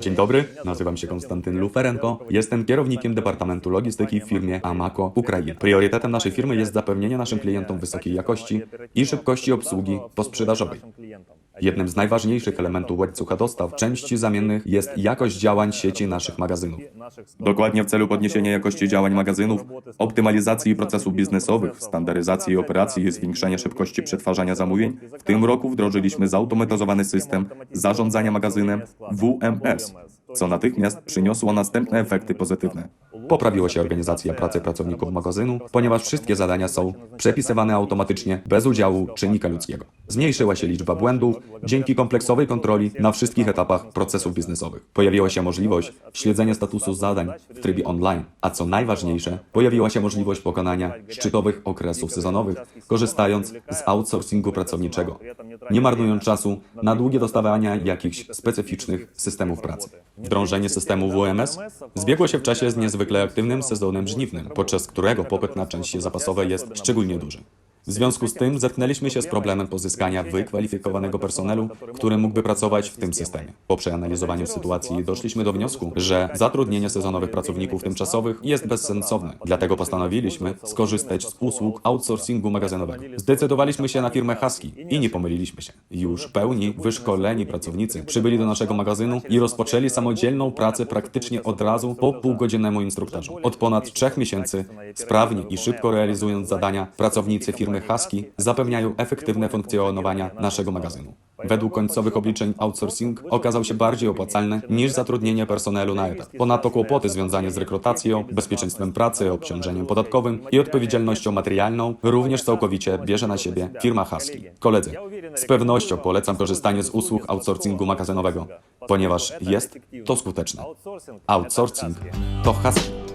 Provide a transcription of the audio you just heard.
Dzień dobry, nazywam się Konstantyn Luferenko. Jestem kierownikiem Departamentu Logistyki w firmie Amaco Ukraina. Priorytetem naszej firmy jest zapewnienie naszym klientom wysokiej jakości i szybkości obsługi posprzedażowej. Jednym z najważniejszych elementów łańcucha dostaw części zamiennych jest jakość działań sieci naszych magazynów. Dokładnie w celu podniesienia jakości działań magazynów, optymalizacji procesów biznesowych, standaryzacji operacji i zwiększenia szybkości przetwarzania zamówień, w tym roku wdrożyliśmy zautomatyzowany system zarządzania magazynem WMS, co natychmiast przyniosło następne efekty pozytywne. Poprawiła się organizacja pracy pracowników magazynu, ponieważ wszystkie zadania są przepisywane automatycznie bez udziału czynnika ludzkiego. Zmniejszyła się liczba błędów dzięki kompleksowej kontroli na wszystkich etapach procesów biznesowych. Pojawiła się możliwość śledzenia statusu zadań w trybie online, a co najważniejsze, pojawiła się możliwość pokonania szczytowych okresów sezonowych, korzystając z outsourcingu pracowniczego, nie marnując czasu na długie dostawania jakichś specyficznych systemów pracy. Wdrążenie systemu WMS zbiegło się w czasie z niezwykle aktywnym sezonem żniwnym, podczas którego popyt na części zapasowe jest szczególnie duży. W związku z tym zetknęliśmy się z problemem pozyskania wykwalifikowanego personelu, który mógłby pracować w tym systemie. Po przeanalizowaniu sytuacji doszliśmy do wniosku, że zatrudnienie sezonowych pracowników tymczasowych jest bezsensowne. Dlatego postanowiliśmy skorzystać z usług outsourcingu magazynowego. Zdecydowaliśmy się na firmę Husky i nie pomyliliśmy się. Już pełni wyszkoleni pracownicy przybyli do naszego magazynu i rozpoczęli samodzielną pracę praktycznie od razu po półgodzinnemu instruktażu. Od ponad trzech miesięcy, sprawnie i szybko realizując zadania, pracownicy firmy Husky zapewniają efektywne funkcjonowania naszego magazynu. Według końcowych obliczeń outsourcing okazał się bardziej opłacalny niż zatrudnienie personelu na etat. Ponadto kłopoty związane z rekrutacją, bezpieczeństwem pracy, obciążeniem podatkowym i odpowiedzialnością materialną również całkowicie bierze na siebie firma Husky. Koledzy, z pewnością polecam korzystanie z usług outsourcingu magazynowego, ponieważ jest to skuteczne. Outsourcing to Husky.